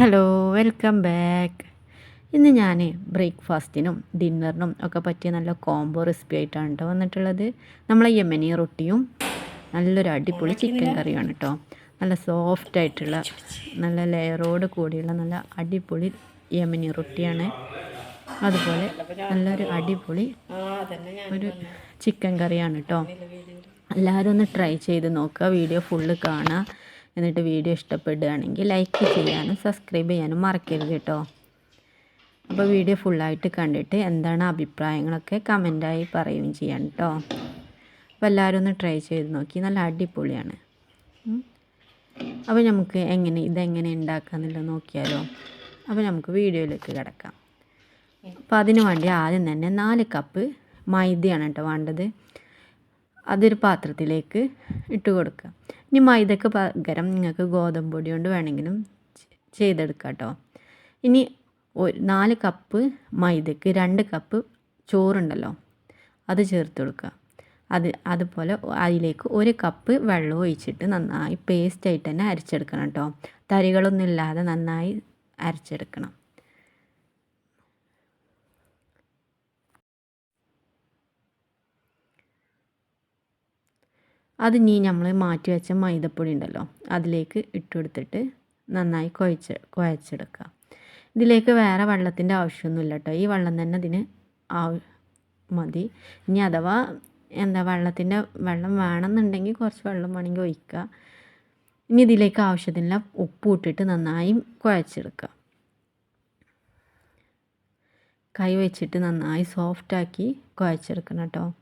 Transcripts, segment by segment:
Hello welcome back ഇന്ന് ഞാൻ ബ്രേക്ക്ഫാസ്റ്റിനും ഡിന്നറിനും ഒക്കെ പറ്റിയ നല്ല കോംബോ റെസിപ്പി ആയിട്ടാണ് കേട്ടോ വന്നിട്ടുള്ളത്. നമ്മളെ യമനി റൊട്ടിയും നല്ലൊരു അടിപൊളി ചിക്കൻ കറിയാണ് കേട്ടോ നല്ല സോഫ്റ്റ് ആയിട്ടുള്ള നല്ല ലെയറോട് കൂടിയുള്ള നല്ല അടിപൊളി യമനി റൊട്ടിയാണ്. അതുപോലെ നല്ലൊരു അടിപൊളി ഒരു ചിക്കൻ കറിയാണ് കേട്ടോ എല്ലാവരും ഒന്ന് ട്രൈ ചെയ്ത് നോക്കുക. വീഡിയോ ഫുള്ള് കാണുക. എന്നിട്ട് വീഡിയോ ഇഷ്ടപ്പെടുകയാണെങ്കിൽ ലൈക്ക് ചെയ്യാനും സബ്സ്ക്രൈബ് ചെയ്യാനും മറക്കരുത് കേട്ടോ. അപ്പോൾ വീഡിയോ ഫുള്ളായിട്ട് കണ്ടിട്ട് എന്താണ് അഭിപ്രായങ്ങളൊക്കെ കമന്റായി പറയുകയും ചെയ്യാം കേട്ടോ. അപ്പോൾ എല്ലാവരും ഒന്ന് ട്രൈ ചെയ്ത് നോക്കി. നല്ല അടിപൊളിയാണ്. അപ്പോൾ നമുക്ക് എങ്ങനെ ഇതെങ്ങനെ ഉണ്ടാക്കാമെന്നുള്ളത് നോക്കിയാലോ. അപ്പോൾ നമുക്ക് വീഡിയോയിലേക്ക് കിടക്കാം. അപ്പോൾ അതിന് വേണ്ടി ആദ്യം തന്നെ നാല് കപ്പ് മൈദയാണ് കേട്ടോ വേണ്ടത്. അതൊരു പാത്രത്തിലേക്ക് ഇട്ട് കൊടുക്കുക. ഇനി മൈദക്ക് പകരം നിങ്ങൾക്ക് ഗോതമ്പ് പൊടി കൊണ്ട് വേണമെങ്കിലും ചെയ്തെടുക്കാം കേട്ടോ ഇനി ഒരു നാല് കപ്പ് മൈദക്ക് രണ്ട് കപ്പ് ചോറുണ്ടല്ലോ അത് ചേർത്ത് കൊടുക്കുക. അത് അതുപോലെ അതിലേക്ക് ഒരു കപ്പ് വെള്ളം ഒഴിച്ചിട്ട് നന്നായി പേസ്റ്റായിട്ട് തന്നെ അരച്ചെടുക്കണം കേട്ടോ തരികളൊന്നും ഇല്ലാതെ നന്നായി അരച്ചെടുക്കണം. അത് ഇനി നമ്മൾ മാറ്റി വെച്ച മൈദപ്പൊടി ഉണ്ടല്ലോ അതിലേക്ക് ഇട്ട് കൊടുത്തിട്ട് നന്നായി കുഴച്ച് കുഴച്ചെടുക്കുക. ഇതിലേക്ക് വേറെ വെള്ളത്തിന്റെ ആവശ്യമൊന്നുമില്ല കേട്ടോ. ഈ വെള്ളം തന്നെ ഇതിന് ആവ- മതി. ഇനി അഥവാ എന്താ വെള്ളത്തിന്റെ വെള്ളം വേണമെന്നുണ്ടെങ്കിൽ കുറച്ച് വെള്ളം വേണമെങ്കിൽ ഒഴിക്കുക. ഇനി ഇതിലേക്ക് ആവശ്യത്തിനുള്ള ഉപ്പ് ഇട്ടിട്ട് നന്നായി കുഴച്ചെടുക്കുക. കൈ വെച്ചിട്ട് നന്നായി സോഫ്റ്റാക്കി കുഴച്ചെടുക്കണം കേട്ടോ.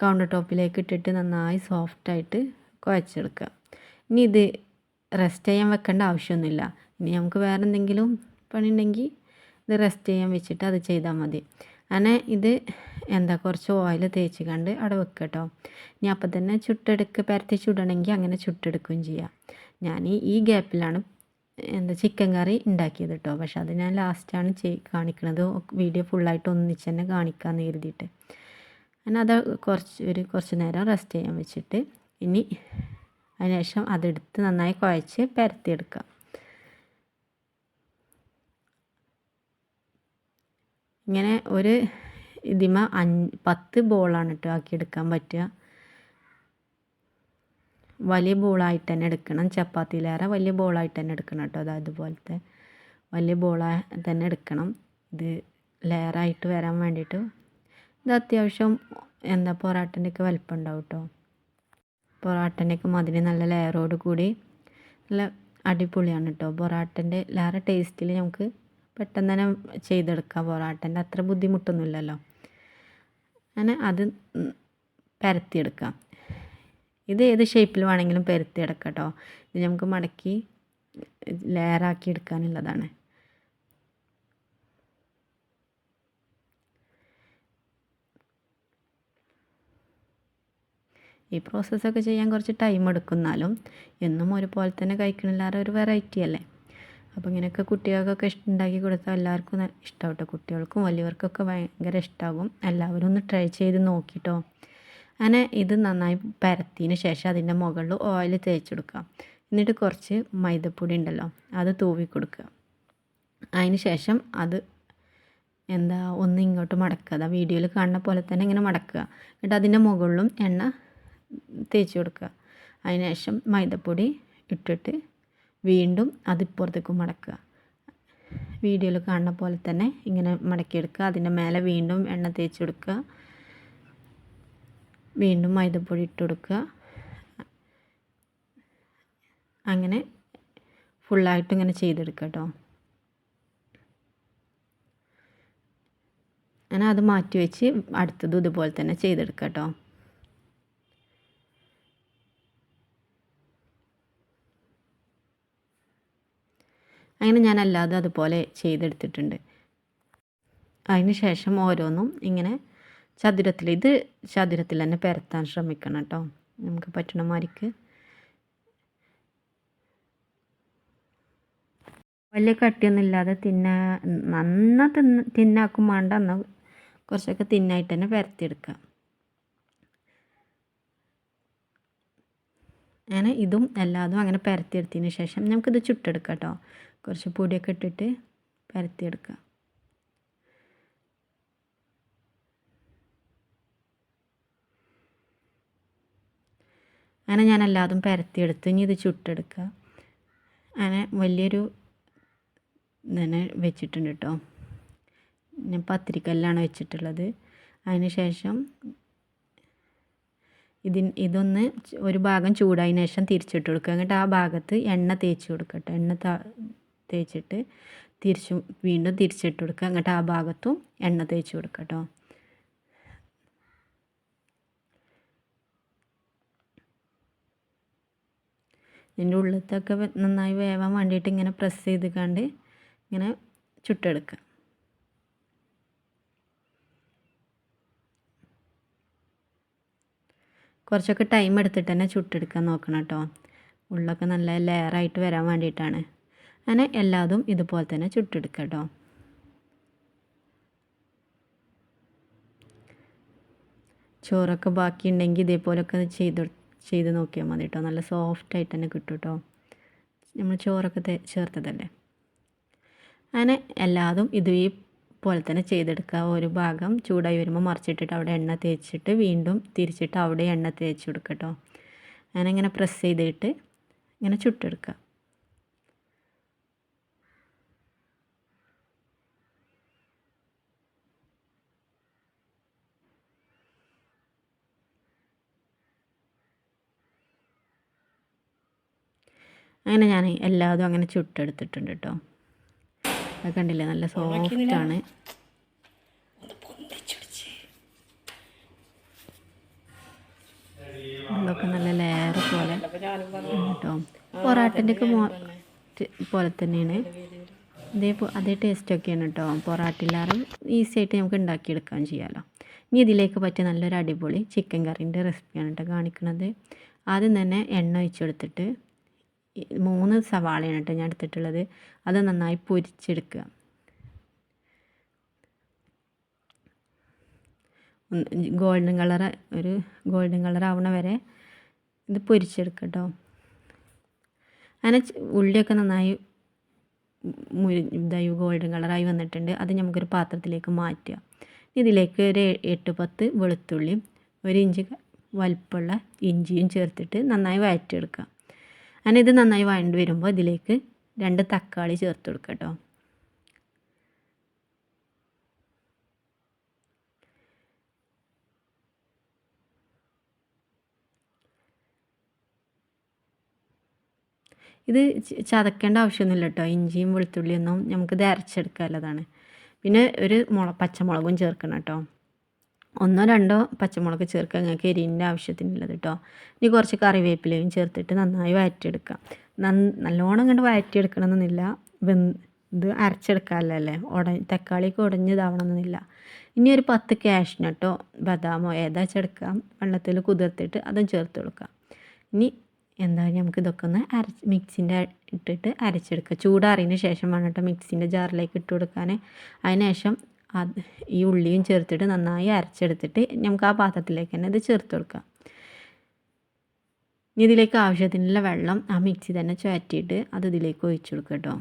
കൗണ്ടർ ടോപ്പിലേക്ക് ഇട്ടിട്ട് നന്നായി സോഫ്റ്റായിട്ട് കുഴച്ചെടുക്കുക. ഇനി ഇത് റെസ്റ്റ് ചെയ്യാൻ വെക്കേണ്ട ആവശ്യമൊന്നുമില്ല. ഇനി നമുക്ക് വേറെ എന്തെങ്കിലും പണി ഉണ്ടെങ്കിൽ ഇത് റെസ്റ്റ് ചെയ്യാൻ വെച്ചിട്ട് അത് ചെയ്താൽ മതി. അങ്ങനെ ഇത് എന്താ കുറച്ച് ഓയിൽ തേച്ച് കണ്ട് അവിടെ വെക്കുക കേട്ടോ. ഇനി അപ്പം തന്നെ ചുട്ടെടുക്ക് പരത്തി ചുടണമെങ്കിൽ അങ്ങനെ ചുട്ടെടുക്കുകയും ചെയ്യാം. ഞാൻ ഈ- ഗ്യാപ്പിലാണ് എന്താ ചിക്കൻ കറി ഉണ്ടാക്കിയത് കേട്ടോ. പക്ഷെ അത് ഞാൻ ലാസ്റ്റാണ് ചെയ് കാണിക്കുന്നത് വീഡിയോ ഫുള്ളായിട്ട് ഒന്നിച്ച് തന്നെ കാണിക്കാമെന്ന് കരുതിയിട്ട്. അങ്ങനെ അത് കുറച്ച് ഒരു കുറച്ച് നേരം റെസ്റ്റ് ചെയ്യാൻ വെച്ചിട്ട് ഇനി അതിനുശേഷം അതെടുത്ത് നന്നായി കുഴച്ച് പരത്തിയെടുക്കുക ഇങ്ങനെ ഒരു ഇതിമ അഞ്ച് പത്ത് ബോളാണ് കേട്ടോ ആക്കിയെടുക്കാൻ പറ്റുക. വലിയ ബോളായിട്ട് തന്നെ എടുക്കണം. ചപ്പാത്തിയിലേറെ വലിയ ബോളായിട്ട് തന്നെ എടുക്കണം കേട്ടോ അത് അതുപോലത്തെ വലിയ ബോളായി തന്നെ എടുക്കണം. ഇത് ലെയറായിട്ട് വരാൻ വേണ്ടിയിട്ട് ഇത് അത്യാവശ്യം എന്താ പൊറാട്ടന്റെയൊക്കെ വലിപ്പം ഉണ്ടാവും കേട്ടോ പൊറാട്ടന്റെയൊക്കെ മതിന് നല്ല ലെയറോട് കൂടി നല്ല അടിപൊളിയാണ് കേട്ടോ പൊറാട്ടന്റെ ലേറെ ടേസ്റ്റിൽ നമുക്ക് പെട്ടെന്ന് തന്നെ ചെയ്തെടുക്കാം പൊറാട്ടന്റെ. അത്ര ബുദ്ധിമുട്ടൊന്നുമില്ലല്ലോ. അങ്ങനെ അത് പരത്തിയെടുക്കാം. ഇത് ഏത് ഷേപ്പിൽ വേണമെങ്കിലും പരത്തിയെടുക്കാം കേട്ടോ ഇത് നമുക്ക് മടക്കി ലെയറാക്കി എടുക്കാനുള്ളതാണ്. ഈ പ്രോസസ്സൊക്കെ ചെയ്യാൻ കുറച്ച് ടൈം എടുക്കുന്നാലും എന്നും ഒരുപോലെ തന്നെ കഴിക്കണില്ലാതെ ഒരു വെറൈറ്റി അല്ലേ? അപ്പോൾ ഇങ്ങനെയൊക്കെ കുട്ടികൾക്കൊക്കെ ഉണ്ടാക്കി കൊടുത്താൽ എല്ലാവർക്കും ഇഷ്ടമാവട്ടെ കുട്ടികൾക്കും വലിയവർക്കൊക്കെ ഭയങ്കര ഇഷ്ടമാകും എല്ലാവരും ഒന്ന് ട്രൈ ചെയ്ത് നോക്കിട്ടോ. അങ്ങനെ ഇത് നന്നായി പരത്തിയതിന് ശേഷം അതിന്റെ മുകളിൽ ഓയിൽ തേച്ചെടുക്കുക എന്നിട്ട് കുറച്ച് മൈദപ്പൊടി ഉണ്ടല്ലോ അത് തൂവി കൊടുക്കുക. അതിന് ശേഷം അത് എന്താ ഒന്ന് ഇങ്ങോട്ട് മടക്കുക. അതാ വീഡിയോയിൽ കാണുന്ന പോലെ തന്നെ ഇങ്ങനെ മടക്കുക. എന്നിട്ട് അതിന്റെ മുകളിലും എണ്ണ തേച്ച് കൊടുക്കുക. അതിനുശേഷം മൈദപ്പൊടി ഇട്ടിട്ട് വീണ്ടും അതിപ്പുറത്തേക്ക് മടക്കുക. വീഡിയോയിൽ കാണുന്ന പോലെ തന്നെ ഇങ്ങനെ മടക്കിയെടുക്കുക. അതിന്റെ മേലെ വീണ്ടും എണ്ണ തേച്ച് കൊടുക്കുക. വീണ്ടും മൈദപ്പൊടി ഇട്ട് കൊടുക്കുക. അങ്ങനെ ഫുള്ളായിട്ട് ഇങ്ങനെ ചെയ്തെടുക്കുക കേട്ടോ. അങ്ങനെ അത് മാറ്റി വെച്ച് അടുത്തതും ഇതുപോലെ തന്നെ ചെയ്തെടുക്കുക കേട്ടോ. അങ്ങനെ ഞാൻ അല്ലാതെ അതുപോലെ ചെയ്തെടുത്തിട്ടുണ്ട്. അതിന് ശേഷം ഓരോന്നും ഇങ്ങനെ ചതുരത്തിൽ ഇത് ചതുരത്തിൽ തന്നെ പരത്താൻ ശ്രമിക്കണം കേട്ടോ. നമുക്ക് പറ്റണ മാതിരിക്ക്. വലിയ കട്ടിയൊന്നും ഇല്ലാതെ തിന്ന നന്ന തിന്ന തിന്നാക്കും വേണ്ട. എന്നാൽ കുറച്ചൊക്കെ തിന്നായിട്ട് തന്നെ പരത്തിയെടുക്കാം. അങ്ങനെ ഇതും എല്ലാതും അങ്ങനെ പരത്തിയെടുത്തതിന് ശേഷം നമുക്കിത് ചുട്ടെടുക്കാം കേട്ടോ. കുറച്ച് പൊടിയൊക്കെ ഇട്ടിട്ട് പരത്തിയെടുക്കാം. അങ്ങനെ ഞാൻ എല്ലാതും പരത്തിയെടുത്ത് ഇനി ഇത് ചുട്ടെടുക്കുക അങ്ങനെ വലിയൊരു ഇതന്നെ വെച്ചിട്ടുണ്ട് കേട്ടോ. ഞാൻ പത്തിരിക്കല്ലാണ് വെച്ചിട്ടുള്ളത്. അതിന് ശേഷം ഇതിൻ ഇതൊന്ന് ഒരു ഭാഗം ചൂടായതിനു ശേഷം തിരിച്ചിട്ട് കൊടുക്കുക. എന്നിട്ട് ആ ഭാഗത്ത് എണ്ണ തേച്ച് കൊടുക്കട്ടെ എണ്ണ തേച്ചിട്ട് തിരിച്ചും വീണ്ടും തിരിച്ചിട്ട് കൊടുക്കുക. എന്നിട്ട് ആ ഭാഗത്തും എണ്ണ തേച്ച് കൊടുക്കുക കേട്ടോ. ഇതിന്റെ ഉള്ളിലത്തൊക്കെ നന്നായി വേവാൻ വേണ്ടിയിട്ട് ഇങ്ങനെ പ്രസ് ചെയ്ത് കണ്ട് ഇങ്ങനെ ചുട്ടെടുക്കുക. കുറച്ചൊക്കെ ടൈം എടുത്തിട്ട് തന്നെ ചുട്ടെടുക്കാൻ നോക്കണം കേട്ടോ. ഉള്ളൊക്കെ നല്ല ലെയറായിട്ട് വരാൻ വേണ്ടിയിട്ടാണ്. അങ്ങനെ എല്ലാതും ഇതുപോലെ തന്നെ ചുട്ടെടുക്കുക കേട്ടോ ചോറൊക്കെ ബാക്കിയുണ്ടെങ്കിൽ ഇതേപോലൊക്കെ ചെയ്ത് ചെയ്ത് നോക്കിയാൽ മതി കേട്ടോ നല്ല സോഫ്റ്റായിട്ട് തന്നെ കിട്ടും കേട്ടോ നമ്മൾ ചോറൊക്കെ ചേർത്തതല്ലേ? അങ്ങനെ എല്ലാതും ഇത് ഈ പോലെ തന്നെ ചെയ്തെടുക്കുക. ഒരു ഭാഗം ചൂടായി വരുമ്പോൾ മറിച്ചിട്ടിട്ട് അവിടെ എണ്ണ തേച്ചിട്ട് വീണ്ടും തിരിച്ചിട്ട് അവിടെ എണ്ണ തേച്ച് കൊടുക്കുക കേട്ടോ അങ്ങനെ ഇങ്ങനെ പ്രസ് ചെയ്തിട്ട് ഇങ്ങനെ ചുട്ടെടുക്കുക. അങ്ങനെ ഞാൻ എല്ലാതും അങ്ങനെ ചുട്ടെടുത്തിട്ടുണ്ട് കേട്ടോ. അത് കണ്ടില്ലേ? നല്ല സോഫ്റ്റാണ്. ഉള്ളൊക്കെ നല്ല ലെയർ പോലെ കേട്ടോ. പൊറാട്ടന്റെ ഒക്കെ പോലെ തന്നെയാണ്. ഇതേ അതേ ടേസ്റ്റൊക്കെയാണ് കേട്ടോ. പൊറാട്ടിലാറും ഈസി ആയിട്ട് നമുക്ക് ഉണ്ടാക്കിയെടുക്കാൻ ചെയ്യാമല്ലോ ഇനി ഇതിലേക്ക് പറ്റിയ നല്ലൊരു അടിപൊളി ചിക്കൻ കറീന്റെ റെസിപ്പിയാണ് കേട്ടോ കാണിക്കുന്നത് ആദ്യം തന്നെ എണ്ണ ഒഴിച്ചെടുത്തിട്ട് മൂന്ന് സവാളയാണ് കേട്ടോ ഞാൻ എടുത്തിട്ടുള്ളത്. അത് നന്നായി പൊരിച്ചെടുക്കുക. ഗോൾഡൻ കളർ ഒരു ഗോൾഡൻ കളർ ആവണ വരെ ഇത് പൊരിച്ചെടുക്കുക കേട്ടോ. അങ്ങനെ ഉള്ളിയൊക്കെ നന്നായി മുരി ഇതായി ഗോൾഡൻ കളറായി വന്നിട്ടുണ്ട്. അത് നമുക്കൊരു പാത്രത്തിലേക്ക് മാറ്റുക. ഇതിലേക്ക് ഒരു എട്ട് പത്ത് വെളുത്തുള്ളിയും ഒരു ഇഞ്ച് വലിപ്പമുള്ള ഇഞ്ചിയും ചേർത്തിട്ട് നന്നായി വഴറ്റിയെടുക്കുക. അങ്ങനെ ഇത് നന്നായി വഴണ്ട് വരുമ്പോൾ ഇതിലേക്ക് രണ്ട് തക്കാളി ചേർത്ത് കൊടുക്കുക കേട്ടോ ഇത് ചതക്കേണ്ട ആവശ്യമൊന്നുമില്ല കേട്ടോ ഇഞ്ചിയും വെളുത്തുള്ളിയൊന്നും നമുക്കിത് അരച്ചെടുക്കാനുള്ളതാണ് പിന്നെ ഒരു മുള പച്ചമുളകും ചേർക്കണം കേട്ടോ ഒന്നോ രണ്ടോ പച്ചമുളക് ചേർക്കുക. നിങ്ങൾക്ക് എരിവിന്റെ ആവശ്യത്തിനുള്ളത് കേട്ടോ. ഇനി കുറച്ച് കറിവേപ്പിലയും ചേർത്തിട്ട് നന്നായി വഴറ്റിയെടുക്കാം. നല്ലോണം കണ്ട് വഴറ്റിയെടുക്കണമെന്നില്ല. ഇത് അരച്ചെടുക്കാമല്ലേ ഉട തക്കാളിക്ക് ഉടഞ്ഞതാവണമെന്നില്ല ഇനി ഒരു പത്ത് കാഷ്നട്ടോ ബദാമോ ഏതാ ചെടുക്കാം വെള്ളത്തിൽ കുതിർത്തിട്ട് അതും ചേർത്ത് കൊടുക്കാം. ഇനി എന്താ നമുക്ക് ഇതൊക്കെ ഒന്ന് അരച്ച് മിക്സിന്റെ ഇട്ടിട്ട് അരച്ചെടുക്കുക ചൂടാറിയതിന് ശേഷം വേണം കേട്ടോ മിക്സിന്റെ ജാറിലേക്ക് ഇട്ട് കൊടുക്കാൻ. അതിന് ശേഷം അത് ഈ ഉള്ളിയും ചേർത്തിട്ട് നന്നായി അരച്ചെടുത്തിട്ട് നമുക്ക് ആ പാത്രത്തിലേക്ക് തന്നെ ഇത് ചേർത്ത് കൊടുക്കാം. ഇനി ഇതിലേക്ക് ആവശ്യത്തിനുള്ള വെള്ളം ആ മിക്സി തന്നെ ചുരറ്റിയിട്ട് അത് ഇതിലേക്ക് ഒഴിച്ചു കൊടുക്കുക കേട്ടോ.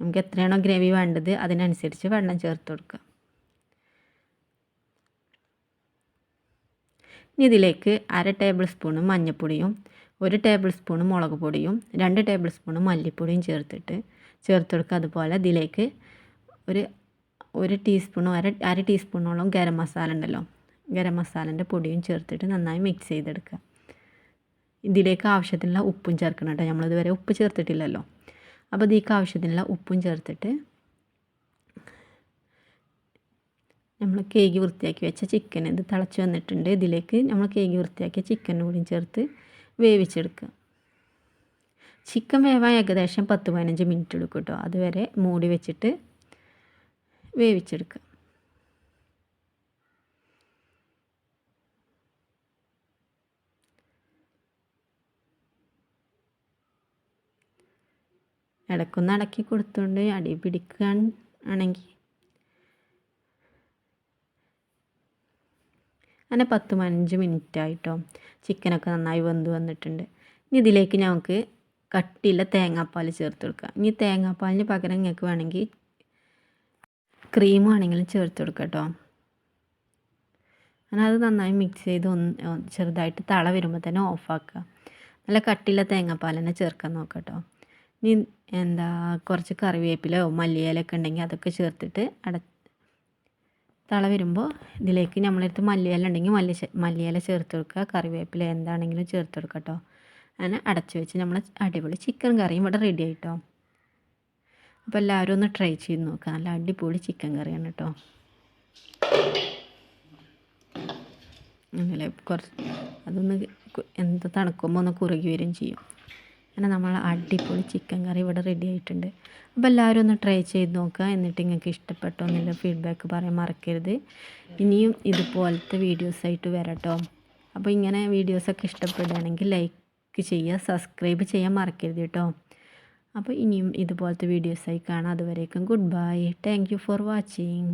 നമുക്ക് എത്രയാണോ ഗ്രേവി വേണ്ടത് അതിനനുസരിച്ച് വെള്ളം ചേർത്ത് കൊടുക്കുക ഇനി ഇതിലേക്ക് അര ടേബിൾ സ്പൂണ് മഞ്ഞൾപ്പൊടിയും ഒരു ടേബിൾ സ്പൂൺ മുളക് പൊടിയും രണ്ട് ടേബിൾ സ്പൂൺ മല്ലിപ്പൊടിയും ചേർത്തിട്ട് ചേർത്ത് കൊടുക്കുക അതുപോലെ ഇതിലേക്ക് ഒരു ഒരു ടീസ്പൂണോ അര അര ടീസ്പൂണോളം ഗരം മസാല ഉണ്ടല്ലോ ഗരം മസാലന്റെ പൊടിയും ചേർത്തിട്ട് നന്നായി മിക്സ് ചെയ്തെടുക്കുക. ഇതിലേക്ക് ആവശ്യത്തിനുള്ള ഉപ്പും ചേർക്കണം കേട്ടോ. നമ്മളിതുവരെ ഉപ്പ് ചേർത്തിട്ടില്ലല്ലോ. അപ്പോൾ ഇതിലേക്ക് ആവശ്യത്തിനുള്ള ഉപ്പും ചേർത്തിട്ട് നമ്മൾ കേക്ക് വൃത്തിയാക്കി വെച്ച ചിക്കൻ ഇത് തിളച്ച് വന്നിട്ടുണ്ട്. ഇതിലേക്ക് നമ്മൾ കേക്ക് വൃത്തിയാക്കിയ ചിക്കൻ കൂടിയും ചേർത്ത് വേവിച്ചെടുക്കുക. ചിക്കൻ വേവാൻ ഏകദേശം പത്ത് പതിനഞ്ച് മിനിറ്റ് എടുക്കും കേട്ടോ അതുവരെ മൂടി വെച്ചിട്ട് വേവിച്ചെടുക്കുക. ഇടക്കൊന്ന് അടക്കി കൊടുത്തുകൊണ്ട് അടി പിടിക്കാൻ ആണെങ്കിൽ അങ്ങനെ പത്ത് പതിനഞ്ച് മിനിറ്റ് ആയിട്ടോ ചിക്കനൊക്കെ നന്നായി വെന്ത് വന്നിട്ടുണ്ട്. ഇനി ഇതിലേക്ക് ഞങ്ങൾക്ക് കട്ടിയുള്ള തേങ്ങാപ്പാൽ ചേർത്ത് കൊടുക്കുക ഇനി തേങ്ങാപ്പാലിന് പകരം നിങ്ങൾക്ക് വേണമെങ്കിൽ ക്രീം ആണെങ്കിലും ചേർത്ത് കൊടുക്കുക അങ്ങനെ അത് നന്നായി മിക്സ് ചെയ്ത് ഒന്ന് ചെറുതായിട്ട് തള വരുമ്പോൾ തന്നെ ഓഫാക്കുക നല്ല കട്ടിയുള്ള തേങ്ങാപ്പാൽ തന്നെ ചേർക്കാൻ നോക്കുക ഇനി എന്താ കുറച്ച് കറിവേപ്പിലയോ മല്ലിയിലൊക്കെ ഉണ്ടെങ്കിൽ അതൊക്കെ ചേർത്തിട്ട് അട തള വരുമ്പോൾ ഇതിലേക്ക് നമ്മളെടുത്ത് മല്ലിയില ഉണ്ടെങ്കിൽ മല്ലി മല്ലിയില ചേർത്ത് കൊടുക്കുക കറിവേപ്പില എന്താണെങ്കിലും ചേർത്ത് കൊടുക്കുക കേട്ടോ അങ്ങനെ അടച്ച് വെച്ച് നമ്മൾ അടിപൊളി ചിക്കൻ കറിയും ഇവിടെ റെഡി ആയിട്ടോ. അപ്പോൾ എല്ലാവരും ഒന്ന് ട്രൈ ചെയ്ത് നോക്കുക നല്ല അടിപൊളി ചിക്കൻ കറിയാണ് കേട്ടോ അങ്ങനെ കുറച്ച് അതൊന്ന് എന്ത് തണുക്കുമ്പോൾ ഒന്ന് കുറുകി വരും ചെയ്യും. അങ്ങനെ നമ്മൾ അടിപൊളി ചിക്കൻ കറി ഇവിടെ റെഡി ആയിട്ടുണ്ട്. അപ്പോൾ എല്ലാവരും ഒന്ന് ട്രൈ ചെയ്ത് നോക്കുക. എന്നിട്ട് നിങ്ങൾക്ക് ഇഷ്ടപ്പെട്ടോ എന്നുള്ള ഫീഡ്ബാക്ക് പറയാൻ മറക്കരുത്. ഇനിയും ഇതുപോലത്തെ വീഡിയോസായിട്ട് വരട്ടോ. അപ്പോൾ ഇങ്ങനെ വീഡിയോസൊക്കെ ഇഷ്ടപ്പെടുകയാണെങ്കിൽ ലൈക്ക് ചെയ്യുക സബ്സ്ക്രൈബ് ചെയ്യാൻ മറക്കരുത് കേട്ടോ. അപ്പോൾ ഇനിയും ഇതുപോലത്തെ വീഡിയോസായി കാണാം. അതുവരേക്കും good bye thank for watching